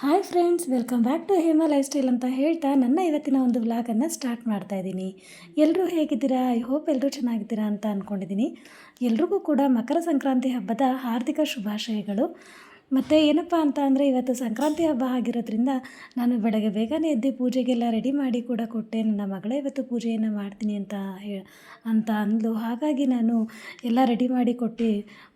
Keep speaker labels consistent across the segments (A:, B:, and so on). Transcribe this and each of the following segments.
A: Hi friends, welcome back to Hema lifestyle ಅಂತ ಹೇಳ್ತಾ ನನ್ನ ಇವತ್ತಿನ ಒಂದು ವ್ಲಾಗನ್ನು ಸ್ಟಾರ್ಟ್ ಮಾಡ್ತಾ ಇದ್ದೀನಿ. ಎಲ್ಲರೂ ಹೇಗಿದ್ದೀರಾ? ಐ ಹೋಪ್ ಎಲ್ಲರೂ ಚೆನ್ನಾಗಿದ್ದೀರಾ ಅಂತ ಅಂದ್ಕೊಂಡಿದ್ದೀನಿ ಎಲ್ರಿಗೂ ಕೂಡ ಮಕರ ಸಂಕ್ರಾಂತಿ ಹಬ್ಬದ ಹಾರ್ದಿಕ ಶುಭಾಶಯಗಳು. ಮತ್ತು ಏನಪ್ಪ ಅಂತ ಅಂದರೆ ಇವತ್ತು ಸಂಕ್ರಾಂತಿ ಹಬ್ಬ ಆಗಿರೋದ್ರಿಂದ ನಾನು ಬೆಳಗ್ಗೆ ಬೇಗನೆ ಎದ್ದು ಪೂಜೆಗೆಲ್ಲ ರೆಡಿ ಮಾಡಿ ಕೂಡ ಕೊಟ್ಟೆ. ನನ್ನ ಮಗಳೇ ಇವತ್ತು ಪೂಜೆಯನ್ನು ಮಾಡ್ತೀನಿ ಅಂತ ಅಂತ ಅಂದ್ಲು. ಹಾಗಾಗಿ ನಾನು ಎಲ್ಲ ರೆಡಿ ಮಾಡಿ ಕೊಟ್ಟು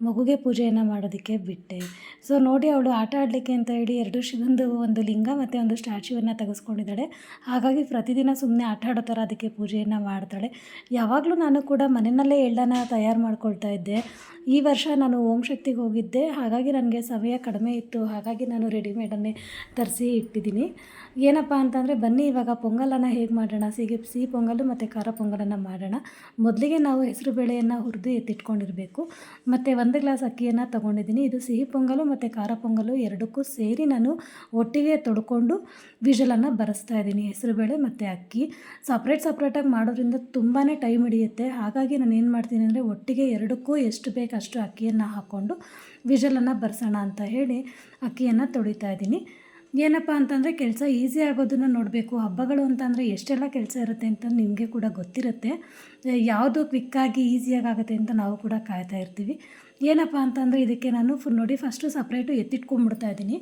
A: ಮಗುಗೆ ಪೂಜೆಯನ್ನು ಮಾಡೋದಕ್ಕೆ ಬಿಟ್ಟೆ. ಸೊ ನೋಡಿ ಅವಳು ಆಟ ಆಡಲಿಕ್ಕೆ ಅಂತ ಹೇಳಿ ಎರಡು ಶಿವಂದು ಒಂದು ಲಿಂಗ ಮತ್ತು ಒಂದು ಸ್ಟ್ಯಾಚ್ಯೂವನ್ನು ತೆಗೆಸ್ಕೊಂಡಿದ್ದಾಳೆ. ಹಾಗಾಗಿ ಪ್ರತಿದಿನ ಸುಮ್ಮನೆ ಆಟ ಆಡೋ ಥರ ಅದಕ್ಕೆ ಪೂಜೆಯನ್ನು ಮಾಡ್ತಾಳೆ. ಯಾವಾಗಲೂ ನಾನು ಕೂಡ ಮನೆಯಲ್ಲೇ ಎಳ್ಳನ್ನು ತಯಾರು ಮಾಡ್ಕೊಳ್ತಾ ಇದ್ದೆ. ಈ ವರ್ಷ ನಾನು ಓಂ ಶಕ್ತಿಗೆ ಹೋಗಿದ್ದೆ. ಹಾಗಾಗಿ ನನಗೆ ಸಮಯ ಕಡಿಮೆ ಇತ್ತು. ಹಾಗಾಗಿ ನಾನು ರೆಡಿಮೇಡನ್ನೇ ತರಿಸಿ ಇಟ್ಟಿದ್ದೀನಿ. ಏನಪ್ಪ ಅಂತಂದರೆ, ಬನ್ನಿ, ಇವಾಗ ಪೊಂಗಲನ್ನು ಹೇಗೆ ಮಾಡೋಣ? ಸಿಹಿ ಸಿಹಿ ಪೊಂಗಲು ಮತ್ತು ಖಾರ ಪೊಂಗಲನ್ನು ಮಾಡೋಣ. ಮೊದಲಿಗೆ ನಾವು ಹೆಸರು ಬೇಳೆಯನ್ನು ಹುರಿದು ಎತ್ತಿಟ್ಕೊಂಡಿರಬೇಕು. ಮತ್ತು ಒಂದು ಗ್ಲಾಸ್ ಅಕ್ಕಿಯನ್ನು ತೊಗೊಂಡಿದ್ದೀನಿ. ಇದು ಸಿಹಿ ಪೊಂಗಲು ಮತ್ತು ಖಾರ ಪೊಂಗಲು ಎರಡಕ್ಕೂ ಸೇರಿ ನಾನು ಒಟ್ಟಿಗೆ ತೊಡ್ಕೊಂಡು ವಿಷಲನ್ನು ಬರೆಸ್ತಾ ಇದ್ದೀನಿ. ಹೆಸರುಬೇಳೆ ಮತ್ತು ಅಕ್ಕಿ. ಸಪ್ರೇಟ್ ಸಪ್ರೇಟಾಗಿ ಮಾಡೋದ್ರಿಂದ ತುಂಬಾ ಟೈಮ್ ಹಿಡಿಯುತ್ತೆ. ಹಾಗಾಗಿ ನಾನು ಏನು ಮಾಡ್ತೀನಿ ಅಂದರೆ, ಒಟ್ಟಿಗೆ ಎರಡಕ್ಕೂ ಎಷ್ಟು ಬೇಕು ಅಷ್ಟು ಅಕ್ಕಿಯನ್ನು ಹಾಕ್ಕೊಂಡು ವಿಷಲನ್ನು ಬರ್ಸೋಣ ಅಂತ ಹೇಳಿ ಅಕ್ಕಿಯನ್ನು ತೊಳಿತಾ ಇದ್ದೀನಿ. ಏನಪ್ಪ ಅಂತಂದರೆ ಕೆಲಸ ಈಸಿ ಆಗೋದನ್ನು ನೋಡಬೇಕು. ಹಬ್ಬಗಳು ಅಂತಂದರೆ ಎಷ್ಟೆಲ್ಲ ಕೆಲಸ ಇರುತ್ತೆ ಅಂತ ನಿಮಗೆ ಕೂಡ ಗೊತ್ತಿರುತ್ತೆ. ಯಾವುದು ಕ್ವಿಕ್ಕಾಗಿ ಈಸಿಯಾಗಿ ಆಗುತ್ತೆ ಅಂತ ನಾವು ಕೂಡ ಕಾಯ್ತಾ ಇರ್ತೀವಿ. ಏನಪ್ಪ ಅಂತಂದರೆ ಇದಕ್ಕೆ ನಾನು ಫುಲ್ ನೋಡಿ ಫಸ್ಟು ಸಪ್ರೇಟು ಎತ್ತಿಟ್ಕೊಂಡ್ಬಿಡ್ತಾ ಇದ್ದೀನಿ.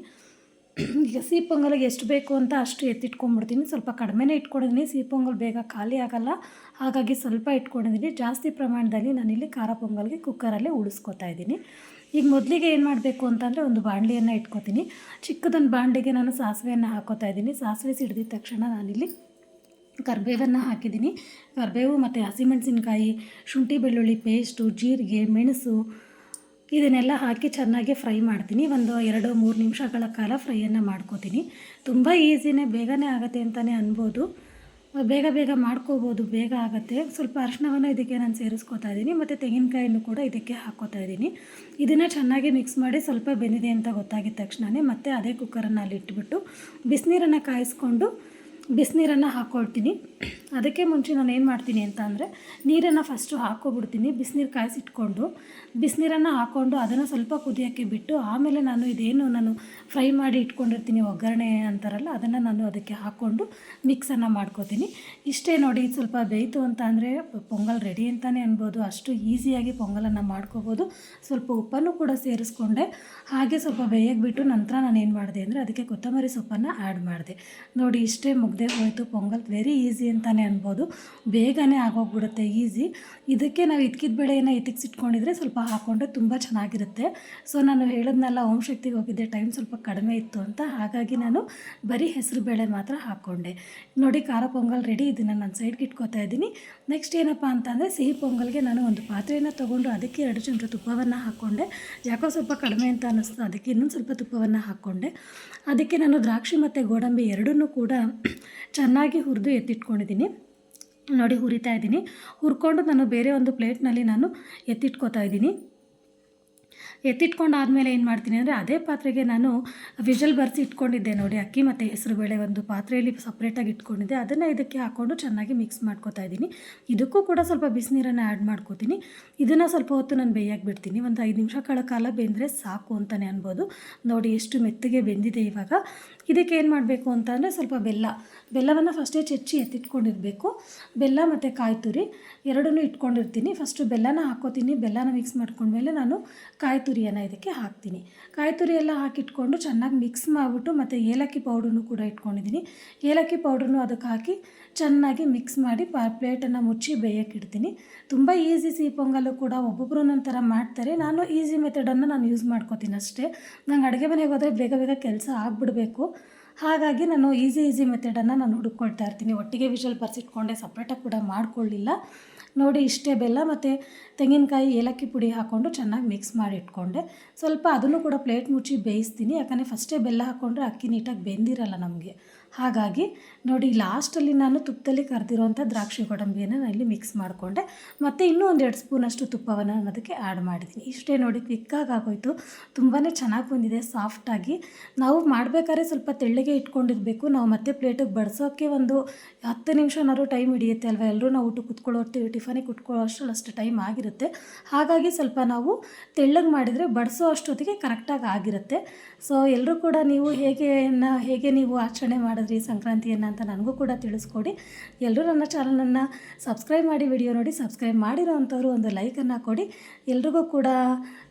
A: ಈಗ ಸಿಹಿ ಪೊಂಗಲಿಗೆ ಎಷ್ಟು ಬೇಕು ಅಂತ ಅಷ್ಟು ಎತ್ತಿಟ್ಕೊಂಡ್ಬಿಡ್ತೀನಿ ಸ್ವಲ್ಪ ಕಡಿಮೆನೇ ಇಟ್ಕೊಂಡಿದ್ದೀನಿ. ಸಿಹಿ ಪೊಂಗಲ್ ಬೇಗ ಖಾಲಿ ಆಗೋಲ್ಲ. ಹಾಗಾಗಿ ಸ್ವಲ್ಪ ಇಟ್ಕೊಂಡಿದ್ದೀನಿ. ಜಾಸ್ತಿ ಪ್ರಮಾಣದಲ್ಲಿ ನಾನಿಲ್ಲಿ ಖಾರ ಪೊಂಗಲ್ಗೆ ಕುಕ್ಕರಲ್ಲೇ ಉಳಿಸ್ಕೊತಾ ಇದ್ದೀನಿ. ಈಗ ಮೊದಲಿಗೆ ಏನು ಮಾಡಬೇಕು ಅಂತಂದರೆ ಒಂದು ಬಾಣಲಿಯನ್ನು ಇಟ್ಕೋತೀನಿ. ಚಿಕ್ಕದೊಂದು ಬಾಣಲಿಗೆ ನಾನು ಸಾಸಿವೆಯನ್ನು ಹಾಕೋತಾ ಇದ್ದೀನಿ. ಸಾಸಿವೆ ಸಿಡಿದ ತಕ್ಷಣ ನಾನಿಲ್ಲಿ ಕರ್ಬೇವನ್ನು ಹಾಕಿದ್ದೀನಿ. ಕರ್ಬೇವು ಮತ್ತು ಹಸಿಮೆಣಸಿನ್ಕಾಯಿ, ಶುಂಠಿ ಬೆಳ್ಳುಳ್ಳಿ ಪೇಸ್ಟು ಜೀರಿಗೆ, ಮೆಣಸು ಇದನ್ನೆಲ್ಲ ಹಾಕಿ ಚೆನ್ನಾಗಿ ಫ್ರೈ ಮಾಡ್ತೀನಿ. ಒಂದು ಎರಡು ಮೂರು ನಿಮಿಷಗಳ ಕಾಲ ಫ್ರೈಯನ್ನು ಮಾಡ್ಕೋತೀನಿ. ತುಂಬ ಈಸಿನೇ, ಬೇಗನೆ ಆಗುತ್ತೆ ಅಂತಲೇ ಅನ್ಬೋದು. ಬೇಗ ಬೇಗ ಮಾಡ್ಕೋಬೋದು, ಬೇಗ ಆಗುತ್ತೆ. ಸ್ವಲ್ಪ ಅರಿಶಿಣವನ್ನು ಇದಕ್ಕೆ ನಾನು ಸೇರಿಸ್ಕೊತಾ ಇದ್ದೀನಿ. ಮತ್ತು ತೆಂಗಿನಕಾಯಿನೂ ಕೂಡ ಇದಕ್ಕೆ ಹಾಕ್ಕೋತಾ ಇದ್ದೀನಿ. ಇದನ್ನು ಚೆನ್ನಾಗಿ ಮಿಕ್ಸ್ ಮಾಡಿ ಸ್ವಲ್ಪ ಬೆಂದಿದೆ ಅಂತ ಗೊತ್ತಾಗಿದ ತಕ್ಷಣವೇ ಮತ್ತೆ ಅದೇ ಕುಕ್ಕರನ್ನು ಅಲ್ಲಿ ಇಟ್ಬಿಟ್ಟು ಬಿಸಿನೀರನ್ನು ಕಾಯಿಸ್ಕೊಂಡು ಬಿಸಿನೀರನ್ನು ಹಾಕ್ಕೊಳ್ತೀನಿ ಅದಕ್ಕೆ ಮುಂಚೆ ನಾನು ಏನು ಮಾಡ್ತೀನಿ ಅಂತ ಅಂದರೆ ನೀರನ್ನು ಫಸ್ಟು ಹಾಕ್ಕೊಬಿಡ್ತೀನಿ, ಬಿಸಿನೀರು ಕಾಯಿಸಿಟ್ಕೊಂಡು. ಬಿಸಿನೀರನ್ನು ಹಾಕ್ಕೊಂಡು ಅದನ್ನು ಸ್ವಲ್ಪ ಕುದಿಯೋಕ್ಕೆ ಬಿಟ್ಟು ಆಮೇಲೆ ನಾನು ಇದೇನು ನಾನು ಫ್ರೈ ಮಾಡಿ ಇಟ್ಕೊಂಡಿರ್ತೀನಿ ಒಗ್ಗರಣೆ ಅಂತಾರಲ್ಲ ಅದನ್ನು ನಾನು ಅದಕ್ಕೆ ಹಾಕ್ಕೊಂಡು ಮಿಕ್ಸನ್ನು ಮಾಡ್ಕೋತೀನಿ. ಇಷ್ಟೇ ನೋಡಿ ಸ್ವಲ್ಪ ಬೇಯಿತು ಅಂತ ಅಂದರೆ ಪೊಂಗಲ್ ರೆಡಿ ಅಂತಲೇ ಅನ್ಬೋದು. ಅಷ್ಟು ಈಸಿಯಾಗಿ ಪೊಂಗಲನ್ನು ಮಾಡ್ಕೋಬೋದು. ಸ್ವಲ್ಪ ಉಪ್ಪನ್ನು ಕೂಡ ಸೇರಿಸ್ಕೊಂಡೆ. ಹಾಗೆ ಸ್ವಲ್ಪ ಬೇಯಕ್ಕೆ ಬಿಟ್ಟು ನಂತರ ನಾನು ಏನು ಮಾಡಿದೆ ಅಂದರೆ ಅದಕ್ಕೆ ಕೊತ್ತಂಬರಿ ಸೊಪ್ಪನ್ನು ಆ್ಯಡ್ ಮಾಡಿದೆ. ನೋಡಿ ಇಷ್ಟೇ ಮುಗ್ದೆ ಹೋಯಿತು ಪೊಂಗಲ್. ವೆರಿ ಈಸಿ ಅಂತಲೇ ಅನ್ಬೋದು ಬೇಗನೆ ಆಗೋಗ್ಬಿಡುತ್ತೆ, ಈಸಿ. ಇದಕ್ಕೆ ನಾವು ಇದ್ಕಿದ ಬೆಳೆಯನ್ನು ಇತಿಕ್ಸಿಟ್ಕೊಂಡಿದ್ರೆ ಸ್ವಲ್ಪ ಹಾಕ್ಕೊಂಡ್ರೆ ತುಂಬ ಚೆನ್ನಾಗಿರುತ್ತೆ. ಸೊ, ನಾನು ಹೇಳಿದ್ನಲ್ಲ, ಓಂ ಶಕ್ತಿಗೆ ಹೋಗಿದ್ದೆ, ಟೈಮ್ ಸ್ವಲ್ಪ ಕಡಿಮೆ ಇತ್ತು ಅಂತ. ಹಾಗಾಗಿ ನಾನು ಬರೀ ಹೆಸರು ಬೇಳೆ ಮಾತ್ರ ಹಾಕ್ಕೊಂಡೆ ನೋಡಿ, ಖಾರ ಪೊಂಗಲ್ ರೆಡಿ ಇದನ್ನು ನಾನು ಸೈಡ್ಗೆ ಇಟ್ಕೋತಾ ಇದ್ದೀನಿ. ನೆಕ್ಸ್ಟ್ ಏನಪ್ಪ ಅಂತಂದರೆ, ಸಿಹಿ ಪೊಂಗಲ್ಗೆ ನಾನು ಒಂದು ಪಾತ್ರೆಯನ್ನು ತೊಗೊಂಡು ಅದಕ್ಕೆ ಎರಡು ಚಮಚ ತುಪ್ಪವನ್ನು ಹಾಕ್ಕೊಂಡೆ ಯಾಕೋ ಸ್ವಲ್ಪ ಕಡಿಮೆ ಅಂತ ಅನ್ನಿಸ್ತು ಅದಕ್ಕೆ ಇನ್ನೊಂದು ಸ್ವಲ್ಪ ತುಪ್ಪವನ್ನು ಹಾಕ್ಕೊಂಡೆ ಅದಕ್ಕೆ ನಾನು ದ್ರಾಕ್ಷಿ ಮತ್ತು ಗೋಡಂಬಿ ಎರಡನ್ನೂ ಕೂಡ ಚೆನ್ನಾಗಿ ಹುರಿದು ಎತ್ತಿಟ್ಕೊಂಡಿದ್ದೀನಿ. ನೋಡಿ ಹುರಿತಾ ಇದ್ದೀನಿ. ಹುರ್ಕೊಂಡು ನಾನು ಬೇರೆ ಒಂದು ಪ್ಲೇಟ್ನಲ್ಲಿ ನಾನು ಎತ್ತಿಟ್ಕೋತಾ ಇದ್ದೀನಿ. ಎತ್ತಿಟ್ಕೊಂಡಾದಮೇಲೆ ಏನು ಮಾಡ್ತೀನಿ ಅಂದರೆ ಅದೇ ಪಾತ್ರೆಗೆ ನಾನು ವಿಜಲ್ ಬರೆಸಿ ಇಟ್ಕೊಂಡಿದ್ದೆ ನೋಡಿ ಅಕ್ಕಿ ಮತ್ತು ಹೆಸರುಬೇಳೆ ಒಂದು ಪಾತ್ರೆಯಲ್ಲಿ ಸಪ್ರೇಟಾಗಿ ಇಟ್ಕೊಂಡಿದ್ದೆ. ಅದನ್ನು ಇದಕ್ಕೆ ಹಾಕ್ಕೊಂಡು ಚೆನ್ನಾಗಿ ಮಿಕ್ಸ್ ಮಾಡ್ಕೊತಾ ಇದ್ದೀನಿ. ಇದಕ್ಕೂ ಕೂಡ ಸ್ವಲ್ಪ ಬಿಸಿನೀರನ್ನು ಆ್ಯಡ್ ಮಾಡ್ಕೋತೀನಿ. ಇದನ್ನು ಸ್ವಲ್ಪ ಹೊತ್ತು ನಾನು ಬೇಯಾಗಿ ಬಿಡ್ತೀನಿ. ಒಂದು ಐದು ನಿಮಿಷಗಳ ಕಾಲ ಬೆಂದರೆ ಸಾಕು ಅಂತಲೇ ಅನ್ಬೋದು. ನೋಡಿ ಎಷ್ಟು ಮೆತ್ತಗೆ ಬೆಂದಿದೆ ಇವಾಗ. ಇದಕ್ಕೆ ಏನು ಮಾಡಬೇಕು ಅಂತ ಅಂದರೆ ಸ್ವಲ್ಪ ಬೆಲ್ಲ. ಬೆಲ್ಲವನ್ನು ಫಸ್ಟೇ ಚೆಚ್ಚಿ ಎತ್ತಿಟ್ಕೊಂಡಿರಬೇಕು. ಬೆಲ್ಲ ಮತ್ತು ಕಾಯಿ ತುರಿ ಎರಡನ್ನೂ ಇಟ್ಕೊಂಡಿರ್ತೀನಿ. ಫಸ್ಟು ಬೆಲ್ಲನ ಹಾಕೋತೀನಿ. ಬೆಲ್ಲನ ಮಿಕ್ಸ್ ಮಾಡ್ಕೊಂಡ್ಮೇಲೆ ನಾನು ಕಾಯಿ ತುರಿಯನ್ನು ಇದಕ್ಕೆ ಹಾಕ್ತೀನಿ. ಕಾಯಿ ತುರಿ ಎಲ್ಲ ಹಾಕಿಟ್ಕೊಂಡು ಚೆನ್ನಾಗಿ ಮಿಕ್ಸ್ ಮಾಡಿಬಿಟ್ಟು ಮತ್ತು ಏಲಕ್ಕಿ ಪೌಡ್ರನ್ನು ಕೂಡ ಇಟ್ಕೊಂಡಿದ್ದೀನಿ ಏಲಕ್ಕಿ ಪೌಡ್ರನ್ನು ಅದಕ್ಕೆ ಹಾಕಿ ಚೆನ್ನಾಗಿ ಮಿಕ್ಸ್ ಮಾಡಿ ಪಾ ಪ್ಲೇಟನ್ನು ಮುಚ್ಚಿ ಬೇಯೋಕ್ಕಿಡ್ತೀನಿ ತುಂಬ ಈಸಿ ಸಿಹಿ ಪೊಂಗಲ್ಲು ಕೂಡ ಒಬ್ಬೊಬ್ಬರು ಒಂದೊಂದು ಮಾಡ್ತಾರೆ. ನಾನು ಈಸಿ ಮೆಥಡನ್ನು ನಾನು ಯೂಸ್ ಮಾಡ್ಕೋತೀನಿ ಅಷ್ಟೇ. ನಂಗೆ ಅಡುಗೆ ಮನೆಗೆ ಹೋದರೆ ಬೇಗ ಬೇಗ ಕೆಲಸ ಆಗಿಬಿಡ್ಬೇಕು. ಹಾಗಾಗಿ ನಾನು ಈಸಿ ಈಸಿ ಮೆಥಡನ್ನು ನಾನು ಹುಡುಕೊಳ್ತಾ ಇರ್ತೀನಿ. ಒಟ್ಟಿಗೆ ವಿಷಲ್ ಬರ್ಸಿಟ್ಕೊಂಡೆ ಸಪ್ರೇಟಾಗಿ ಕೂಡ ಮಾಡಿಕೊಳ್ಳಿಲ್ಲ. ನೋಡಿ, ಇಷ್ಟೇ ಬೆಲ್ಲ ಮತ್ತು ತೆಂಗಿನಕಾಯಿ, ಏಲಕ್ಕಿ ಪುಡಿ ಹಾಕ್ಕೊಂಡು ಚೆನ್ನಾಗಿ ಮಿಕ್ಸ್ ಮಾಡಿ ಇಟ್ಕೊಂಡೆ. ಸ್ವಲ್ಪ ಅದನ್ನು ಕೂಡ ಪ್ಲೇಟ್ ಮುಚ್ಚಿ ಬೇಯಿಸ್ತೀನಿ. ಯಾಕಂದರೆ ಫಸ್ಟೇ ಬೆಲ್ಲ ಹಾಕ್ಕೊಂಡ್ರೆ ಅಕ್ಕಿ ನೀಟಾಗಿ ಬೆಂದಿರಲ್ಲ ನಮಗೆ. ಹಾಗಾಗಿ ನೋಡಿ ಲಾಸ್ಟಲ್ಲಿ ನಾನು ತುಪ್ಪದಲ್ಲಿ ಕರೆದಿರೋಂಥ ದ್ರಾಕ್ಷಿ ಗೋಡಂಬಿಯನ್ನು ನಾನು ಇಲ್ಲಿ ಮಿಕ್ಸ್ ಮಾಡಿಕೊಂಡೆ. ಮತ್ತು ಇನ್ನೂ ಒಂದು ಎರಡು ಸ್ಪೂನಷ್ಟು ತುಪ್ಪವನ್ನು ನಾನು ಅದಕ್ಕೆ ಆ್ಯಡ್ ಮಾಡಿದ್ದೀನಿ. ಇಷ್ಟೇ ನೋಡಿ ಕ್ವಿಕ್ಕಾಗಿ ಆಗೋಯಿತು. ತುಂಬಾ ಚೆನ್ನಾಗಿ ಬಂದಿದೆ ಸಾಫ್ಟಾಗಿ ನಾವು ಮಾಡಬೇಕಾದ್ರೆ ಸ್ವಲ್ಪ ತೆಳ್ಳಗೆ ಇಟ್ಕೊಂಡಿರಬೇಕು. ನಾವು ಮತ್ತೆ ಪ್ಲೇಟಿಗೆ ಬಡಿಸೋಕ್ಕೆ ಒಂದು ಹತ್ತು ನಿಮಿಷನಾದ್ರು ಟೈಮ್ ಹಿಡಿಯುತ್ತೆ ಅಲ್ವಾ? ಎಲ್ಲರೂ ನಾವು ಊಟ ಕುತ್ಕೊಳ್ಳೋ ಟಿಫನಿಗೆ ಕುತ್ಕೊಳ್ಳೋ ಅಷ್ಟು ಅಷ್ಟು ಟೈಮ್ ಆಗಿರುತ್ತೆ. ಹಾಗಾಗಿ ಸ್ವಲ್ಪ ನಾವು ತೆಳ್ಳಗೆ ಮಾಡಿದರೆ ಬಡಿಸೋ ಅಷ್ಟೊತ್ತಿಗೆ ಕರೆಕ್ಟಾಗಿ ಆಗಿರುತ್ತೆ. ಸೊ ಎಲ್ಲರೂ ಕೂಡ ನೀವು ಹೇಗೆ ಹೇಗೆ ನೀವು ಆಚರಣೆ ಮಾಡಿದ್ರಿ ಸಂಕ್ರಾಂತಿಯನ್ನು ಅಂತ ನನಗೂ ಕೂಡ ತಿಳಿಸ್ಕೊಡಿ. ಎಲ್ಲರೂ ನನ್ನ ಚಾನಲನ್ನು ಸಬ್ಸ್ಕ್ರೈಬ್ ಮಾಡಿ ವಿಡಿಯೋ ನೋಡಿ, ಸಬ್ಸ್ಕ್ರೈಬ್ ಮಾಡಿರೋ ಅಂಥವ್ರು ಒಂದು ಲೈಕನ್ನು ಕೊಡಿ. ಎಲ್ರಿಗೂ ಕೂಡ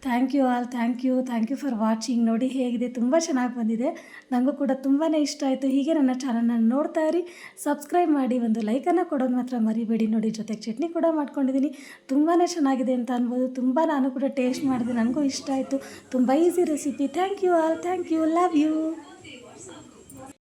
A: thank you all thank you thank you for watching ನೋಡಿ ಹೇಗಿದೆ, ತುಂಬ ಚೆನ್ನಾಗಿ ಬಂದಿದೆ. ನನಗೂ ಕೂಡ ತುಂಬಾ ಇಷ್ಟ ಆಯಿತು. ಹೀಗೆ ನನ್ನ ಚಾನಲನ್ನು ನೋಡ್ತಾ ಇರಿ. ಸಬ್ಸ್ಕ್ರೈಬ್ ಮಾಡಿ, ಒಂದು ಲೈಕನ್ನು ಕೊಡೋದು ಮಾತ್ರ ಮರಿಬೇಡಿ. ನೋಡಿ, ಜೊತೆಗೆ ಚಟ್ನಿ ಕೂಡ ಮಾಡ್ಕೊಂಡಿದ್ದೀನಿ ತುಂಬಾ ಚೆನ್ನಾಗಿದೆ ಅಂತ ಅನ್ಬೋದು. ತುಂಬ ನಾನು ಕೂಡ ಟೇಸ್ಟ್ ಮಾಡಿದೆ. ನನಗೂ ಇಷ್ಟ ಆಯಿತು. ತುಂಬ easy recipe thank you all thank you love you